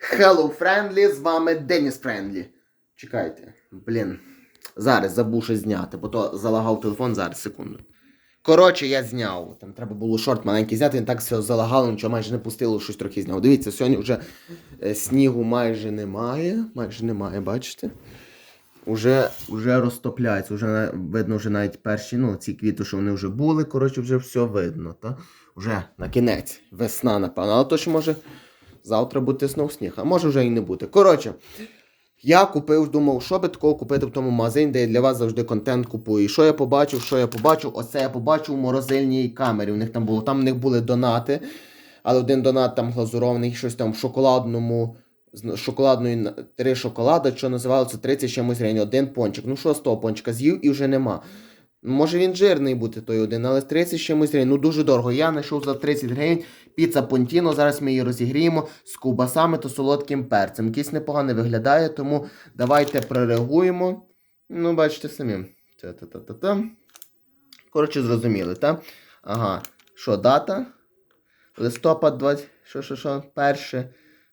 Hello Friendly, з вами Деніс Френдлі. Чекайте, блін. Зараз забув щось зняти, бо то залагав телефон зараз, секунду. Коротше, я зняв. Там треба було шорт маленький зняти, він так все залагало, нічого майже не пустило, щось трохи зняв. Дивіться, сьогодні вже е, снігу майже немає. Майже немає, бачите? Уже, уже розтопляється, вже видно вже навіть перші, ну, ці квіти, що вони вже були, коротше, вже все видно. Та? Вже на кінець. Весна, напевно. Але то що може завтра бути знов сніг, а може вже і не бути. Коротше, я купив, думав, що би такого купити в тому магазині, де я для вас завжди контент купую. І що я побачив, що я побачив? Оце я побачив у морозильній камері. У них там було. Там в них були донати, але один донат там глазурований, щось там в шоколадному. з шоколадної три шоколада, що називалося 30 чимось гривень, один пончик. Ну що з того пончика? З'їв і вже нема. Може він жирний бути той один, але з 30 чимось гривень. Ну дуже дорого. Я знайшов за 30 гривень піца Понтіно. Зараз ми її розігріємо з ковбасами та солодким перцем. Якийсь непогано виглядає, тому давайте прореагуємо. Ну, бачите самі. Та-та-та-та-та. Коротше, зрозуміли, так? Ага. Що, дата? Листопад 20. Що, що, що? Перше.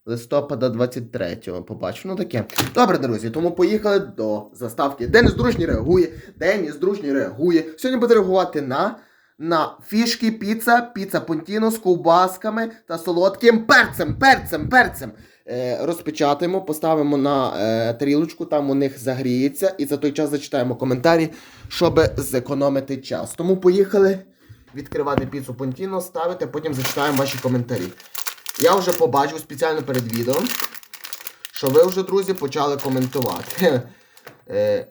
Листопада 23-го побачив. Ну таке. Добре, друзі, тому поїхали до заставки. Деніс Дружній реагує. Деніс Дружній реагує. Сьогодні буде реагувати на, на фішки піца, піца Понтіно з ковбасками та солодким перцем, перцем, перцем. Е, розпечатаємо, поставимо на е, тарілочку, там у них загріється, і за той час зачитаємо коментарі, щоб зекономити час. Тому поїхали відкривати піцу Понтіно, ставити, потім зачитаємо ваші коментарі. Я вже побачив спеціально перед відео, що ви вже, друзі, почали коментувати. Е,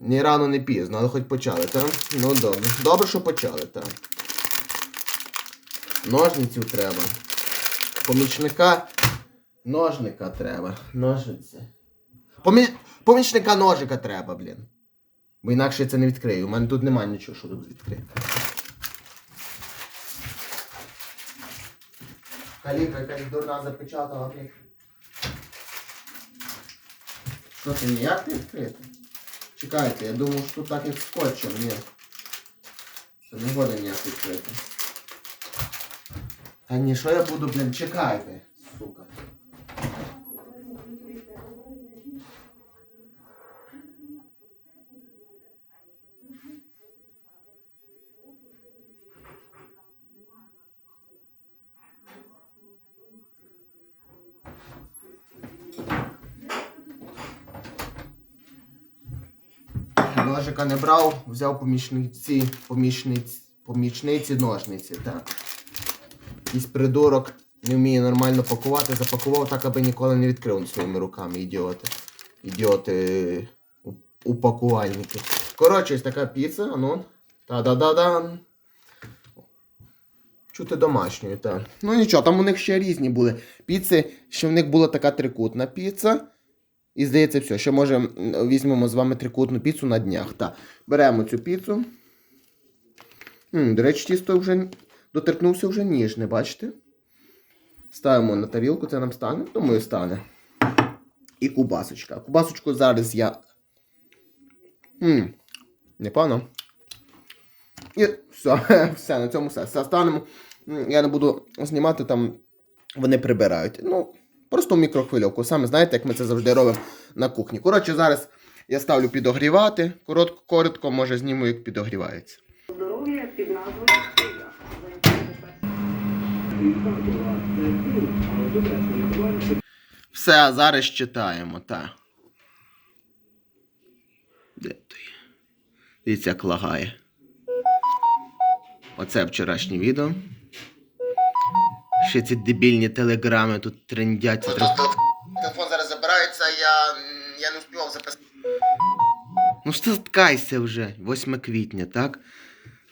ні рано, не пізно, але хоч почали, так? Ну добре. Добре, що почали, так. Ножниців треба. Помічника. Ножника треба. Ножниці. Помі... Помічника ножика треба, блін. Бо інакше я це не відкрию. У мене тут немає нічого, що тут відкрити. Каліка якась дурна запечатала. Що це ніяк не відкрити? Чекайте, я думав, що тут так як скотчем, ні. Це не буде ніяк відкрити. Та ні, що я буду, блін, чекайте, сука. Ножика не брав, взяв помічниці, помічниці, помічниці ножниці. Якийсь придурок не вміє нормально пакувати, запакував так, аби ніколи не відкрив своїми руками, ідіоти. Ідіоти упакувальники. Коротше, ось така піца, ну. Та-да-да-дан. Чути домашньою, так. Ну нічого, там у них ще різні були піци, ще в них була така трикутна піца. І здається, все. Ще може візьмемо з вами трикутну піцу на днях. Так. Беремо цю піцу. М, до речі, тісто вже доторкнувся вже ніжне, бачите? Ставимо на тарілку, це нам стане. Думаю, стане. І кубасочка. Кубасочку зараз я. М, непогано. І все, все, на цьому все. Все станемо. Я не буду знімати там. Вони прибирають. Ну, просто в мікрохвильовку. Саме знаєте, як ми це завжди робимо на кухні. Коротше, зараз я ставлю підогрівати. Коротко, коротко може зніму, як підогрівається. здоров'я під назвою. Все, зараз читаємо, так. Де той? Дивіться, як лагає. Оце вчорашнє відео. Ще ці дебільні телеграми тут трендять. Телефон зараз забирається, я, я не успівав записати. Ну стискайся вже. 8 квітня, так?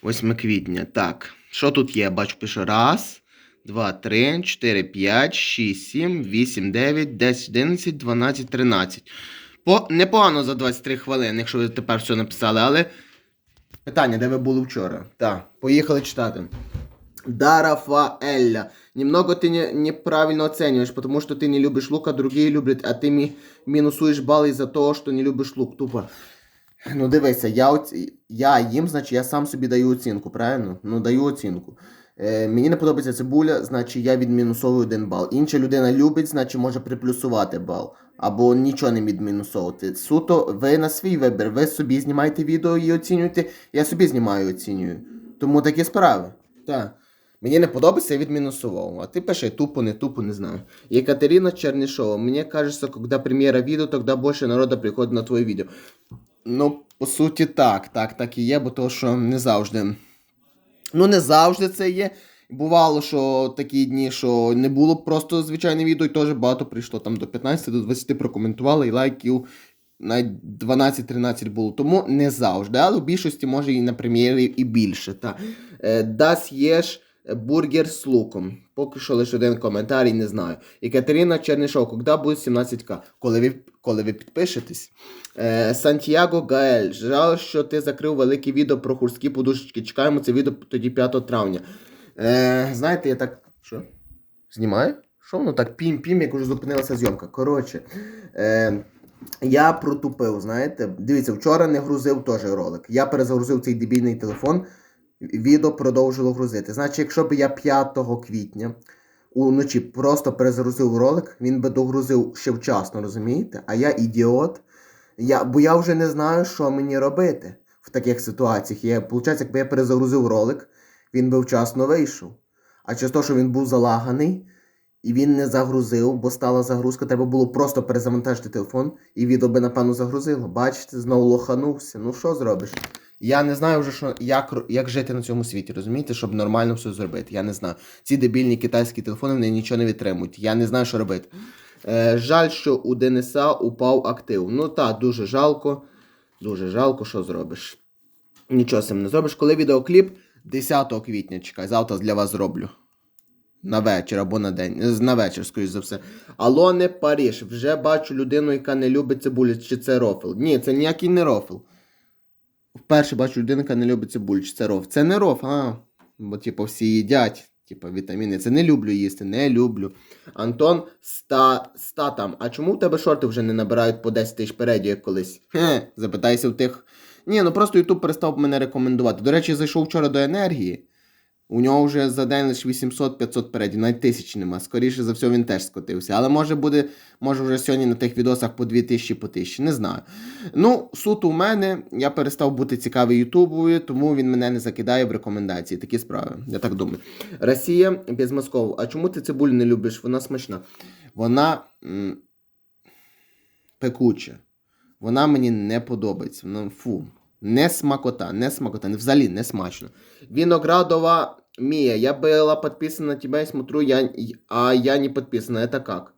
8 квітня, так. Що тут є? Бачу, пише раз, два, три, чотири, п'ять, шість, сім, вісім, дев'ять, десять, одинадцять, дванадцять, тринадцять. По... Непогано за 23 хвилини, якщо ви тепер все написали, але. Питання, де ви були вчора? Так, поїхали читати. Дарафаэлля. Немного ты не, неправильно оцениваешь, потому что ты не любишь лук, а другие люблять, а ти мі, мінусуєш бали за того, що не любиш лук. Тупо. Ну дивися, я, оці... я їм, значить, я сам собі даю оцінку, правильно? Ну, даю оцінку. Е, мені не подобається цибуля, значить я відмінусовую один бал. Інша людина любить, значить може приплюсувати бал. Або нічого не відмінусовувати. Суто, ви на свій вибір. Ви собі знімаєте відео і оцінюєте, я собі знімаю і оцінюю. Тому такі справи. Так. Мені не подобається, я відмінусував. А ти пиши тупо, не тупо, не знаю. Екатерина Чернишова. Мне кажется, когда премьера видео, тогда больше народа приходит на твоє відео. Ну, по суті, так, так, так і є, бо то, що не завжди. Ну, не завжди це є. Бувало, що такі дні, що не було просто звичайне відео, і теж багато прийшло там до 15 до 20 прокоментували, і лайків навіть 12-13 було. Тому не завжди, але в більшості може і на прем'єрі і більше. Та. Е, Дас єш бургер з луком. Поки що лише один коментарій, не знаю. І Катерина Чернишов, коли буде 17к? Коли ви, коли ви підпишетесь. Е, Сантьяго Гаель, жаль, що ти закрив велике відео про хурські подушечки. Чекаємо це відео тоді 5 травня. Е, знаєте, я так. Що? Знімаю? Що воно так пім-пім, як уже зупинилася зйомка. Коротше. Е, я протупив, знаєте. Дивіться, вчора не грузив теж ролик. Я перезагрузив цей дебільний телефон, відео продовжило грузити. Значить, якщо б я 5 квітня уночі просто перезагрузив ролик, він би догрузив ще вчасно, розумієте? А я ідіот. Я, бо я вже не знаю, що мені робити в таких ситуаціях. Я, Получається, якби я перезагрузив ролик, він би вчасно вийшов. А через те, що він був залаганий, і він не загрузив, бо стала загрузка, треба було просто перезавантажити телефон, і відео би, напевно, загрузило. Бачите, знову лоханувся. Ну що зробиш? Я не знаю вже, що, як, як жити на цьому світі, розумієте, щоб нормально все зробити. Я не знаю. Ці дебільні китайські телефони вони нічого не витримують. Я не знаю, що робити. Е, жаль, що у Дениса упав актив. Ну так, дуже жалко. Дуже жалко, що зробиш. Нічого з цим не зробиш. Коли відеокліп 10 квітня, чекай, завтра для вас зроблю. На вечір або на день. На вечір, скоріш за все. Алло, не Паріж. Вже бачу людину, яка не любить цибулю. Чи це рофл? Ні, це ніякий не рофл. Вперше бачу людину, яка не любить цибулю. Чи це ров. Це не ров, а. Бо, типу, всі їдять. Типа вітаміни. Це не люблю їсти, не люблю. Антон ста, ста там. А чому в тебе шорти вже не набирають по 10 тисяч передів, як колись? Хе, запитайся в тих. Ні, ну просто Ютуб перестав мене рекомендувати. До речі, зайшов вчора до енергії. У нього вже за день лише 800-500 передів, навіть тисячі нема. Скоріше за все, він теж скотився. Але може буде, може вже сьогодні на тих відосах по 2000 по 1000, не знаю. Ну, суд у мене, я перестав бути цікавий Ютубою, тому він мене не закидає в рекомендації. Такі справи, я так думаю. Росія без Москов. А чому ти цибулю не любиш? Вона смачна. Вона м, пекуча. Вона мені не подобається. Вона, фу. Не смакота, не смакота, взагалі не смачно. Виноградова Мия, я была подписана на тебя и смотрю, я, а я не подписана. Это как?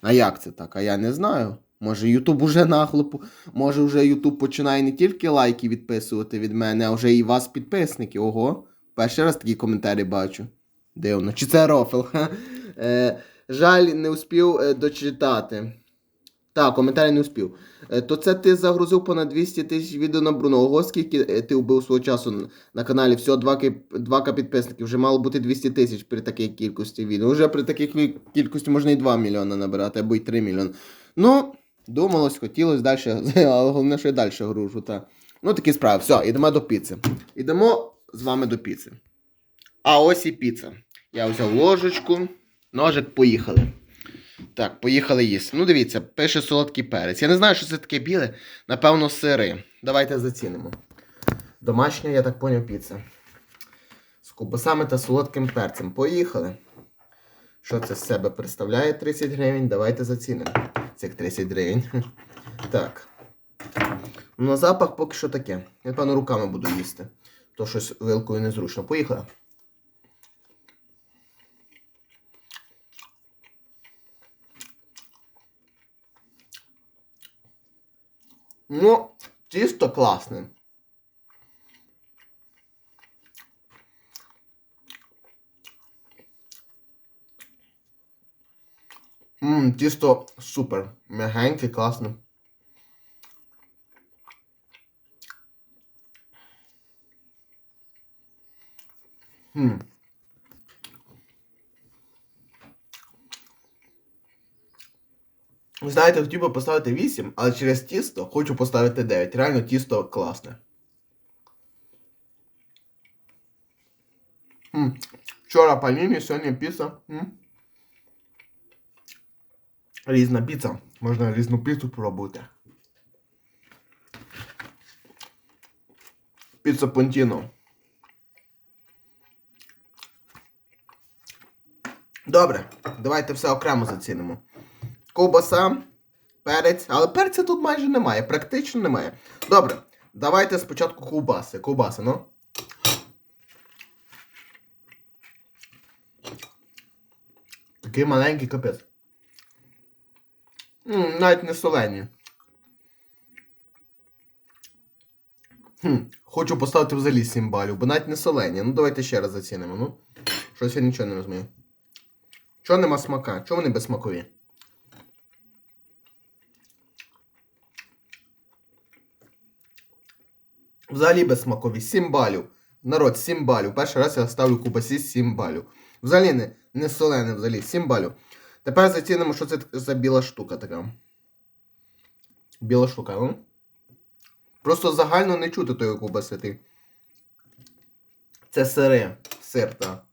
А як це так? А я не знаю. Може Ютуб уже нахлопу, може вже Ютуб починає не тільки лайки відписувати від мене, а вже і вас підписники. Ого. Перший раз такі коментарі бачу. Дивно. Чи це рофл? Е, жаль, не успів е, дочитати. Так, коментарі не успів. Е, То це ти загрузив понад 200 тисяч відео на Бруно. Ого, скільки е, ти вбив свого часу на- на каналі? Всього 2к підписників. Вже мало бути 200 тисяч при такій кількості відео. Вже при такій кількості можна і 2 мільйони набирати, або й 3 мільйони. Ну, думалось, хотілося далі, але головне, що я далі гружу. Та. Ну, такі справи. Все, йдемо до піци. Йдемо з вами до піци. А ось і піца. Я взяв ложечку, ножик, поїхали. Так, поїхали їсти. Ну, дивіться, пише солодкий перець. Я не знаю, що це таке біле. Напевно, сири. Давайте зацінимо. Домашня, я так поняв, піца. З кубасами та солодким перцем. Поїхали. Що це з себе представляє 30 гривень? Давайте зацінимо. Цих 30 гривень. Так. Ну, на запах поки що таке. Я, напевно, руками буду їсти. То щось вилкою незручно. Поїхали. Ну, тісто класне. Ммм, тісто супер. Мягеньке, класне. Ммм. Ви знаєте, хотів би поставити 8, але через тісто хочу поставити 9. Реально тісто класне. М. Вчора паніні, сьогодні піца. М. Різна піца. Можна різну піцу пробувати. Піца Понтіно. Добре, давайте все окремо зацінимо. Ковбаса, перець, але перця тут майже немає, практично немає. Добре, давайте спочатку ковбаси. Ковбаси, ну. Такий маленький капець. М, навіть не солені. Хм, хочу поставити взагалі 7 балів, бо навіть не солені. Ну давайте ще раз зацінимо. Ну. Щось я нічого не розумію. Чого нема смака? Чого вони безсмакові? Взагалі безсмакові. 7 балів. Народ, 7 балів. Перший раз я ставлю кубасі 7 балів. Взагалі не, не солене, взагалі 7 балів. Тепер зацінимо, що це за біла штука така. Біла штука, ну? Просто загально не чути тої кубаси. Ти. Це сире. Сир, так.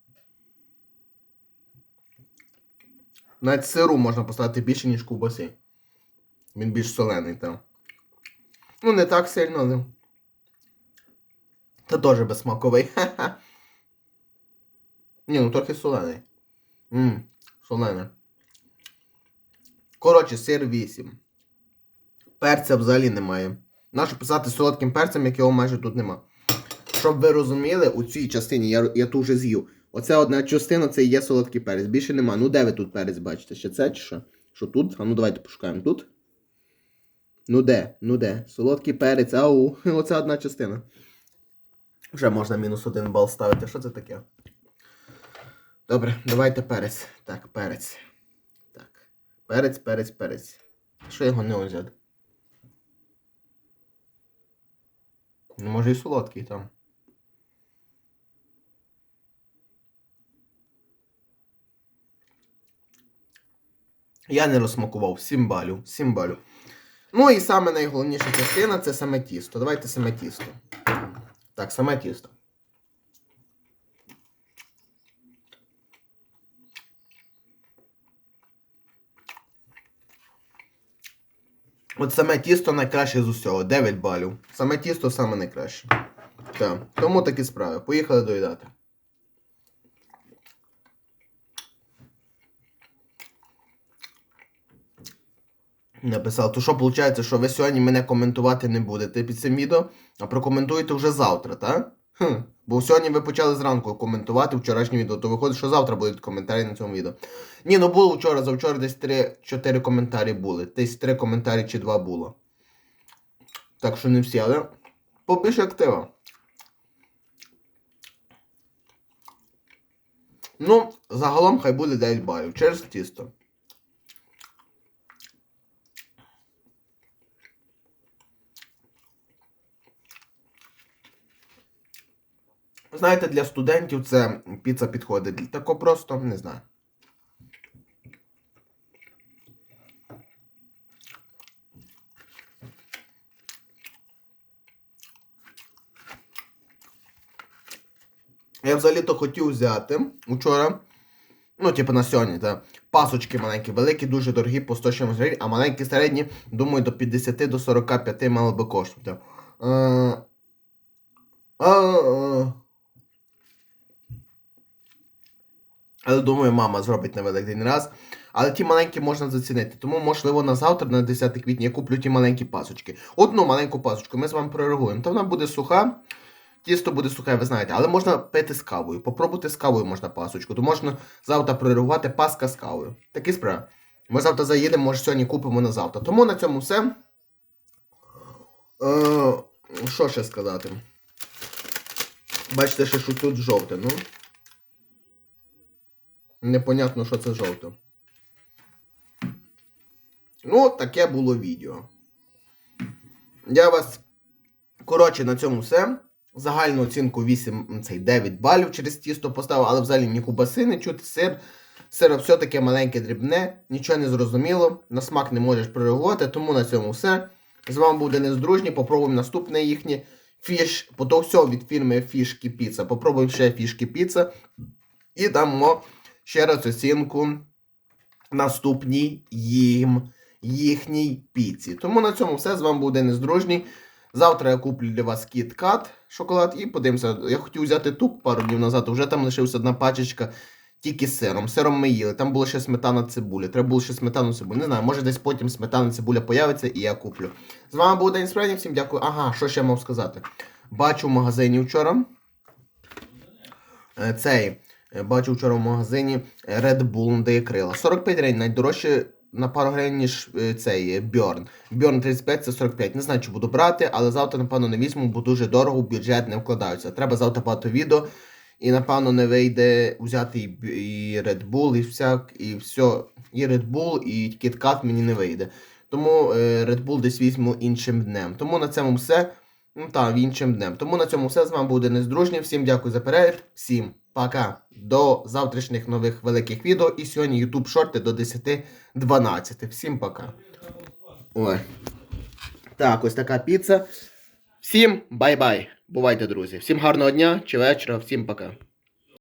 Навіть сиру можна поставити більше, ніж кубаси. Він більш солений, так. Ну, не так сильно, але. Та теж безсмаковий. Ха-ха. Ні, ну трохи солений. Ммм, солений. Коротше, сир 8. Перця взагалі немає. Нащо писати солодким перцем, як його майже тут нема. Щоб ви розуміли, у цій частині я, я ту вже з'їв. Оця одна частина це і є солодкий перець. Більше нема. Ну де ви тут перець бачите? Ще це чи що? Що тут? А ну давайте пошукаємо тут. Ну де? Ну де? Солодкий перець, ау. Оця одна частина. Вже можна мінус один бал ставити. Що це таке? Добре, давайте перець. Так, перець. Так. Перець, перець, перець. Що його не взяти? Ну, може і солодкий там. Я не розсмакував 7 балів. 7 балів. Ну і саме найголовніша частина це саме тісто. Давайте саме тісто. Так, саме тісто. От саме тісто найкраще з усього. 9 балів. Саме тісто саме найкраще. Так. Тому такі справи. Поїхали доїдати. Написав, то що виходить, що ви сьогодні мене коментувати не будете під цим відео, а прокоментуєте вже завтра, так? Хм. Бо сьогодні ви почали зранку коментувати вчорашнє відео, то виходить, що завтра будуть коментарі на цьому відео. Ні, ну було вчора, завчора десь 3-4 коментарі були. Десь 3 коментарі чи 2 було. Так що не всі, але побільше актива. Ну, загалом хай буде 9 балів через тісто. Знаєте, для студентів це піца підходить. Тако просто не знаю. Я взагалі-то хотів взяти вчора. Ну, типу на сьогодні, та пасочки маленькі, великі, дуже дорогі, по 100 чимось гривень, а маленькі середні, думаю, до 50 до 45 мали би коштувати. Е, е, Але думаю, мама зробить на великдень раз. Але ті маленькі можна зацінити. Тому, можливо, на завтра, на 10 квітня, я куплю ті маленькі пасочки. Одну маленьку пасочку ми з вами прореагуємо. Та вона буде суха. Тісто буде сухе, ви знаєте, але можна пити з кавою. Попробуйте з кавою можна пасочку. То можна завтра прореагувати паска з кавою. Такі справи. Ми завтра заїдемо, може сьогодні купимо на завтра. Тому на цьому все. Е, що ще сказати? Бачите, що тут жовте, ну. Непонятно, що це жовте. Ну, таке було відео. Я вас. Коротше, на цьому все. Загальну оцінку 8, цей 9 балів через тісто поставив, але взагалі ні кубаси не чути, сир. Сир все таке маленьке дрібне, нічого не зрозуміло, на смак не можеш прореагувати, тому на цьому все. З вами був Денис Дружній, попробуємо наступне їхнє фіш, по то все від фірми Фішки Піца. Попробуємо ще Фішки Піца. І дамо ще раз оцінку наступній їм, їхній піці. Тому на цьому все. З вами був Денис Дружній. Завтра я куплю для вас кіт-кат шоколад і подивимося. Я хотів взяти тук пару днів назад, вже там лишилася одна пачечка тільки з сиром. Сиром ми їли. Там була ще сметана цибуля. Треба було ще сметану цибулю. Не знаю, може десь потім сметана цибуля появиться і я куплю. З вами був День Спрені, всім дякую. Ага, що ще мав сказати? Бачу в магазині вчора. е, Цей. Е, Бачу вчора в магазині Red Bull дає крила. 45 гривень, найдорожче на пару гривень, ніж е, цей Bjorn. Bjorn 35 це 45. Не знаю, чи буду брати, але завтра, напевно, не візьму, бо дуже дорого, бюджет не вкладаються. Треба завтра багато відео. І напевно не вийде взяти і, Red Bull, і всяк, і все. І Red Bull, і KitKat мені не вийде. Тому е, Red Bull десь візьму іншим днем. Тому на цьому все. Ну так, іншим днем. Тому на цьому все. З вами буде нездружні. Всім дякую за перегляд. Всім пока. До завтрашніх нових великих відео. І сьогодні YouTube шорти до 10-12. Всім пока. Ой. Так, ось така піца. Всім бай-бай. Бувайте, друзі. Всім гарного дня чи вечора. Всім пока.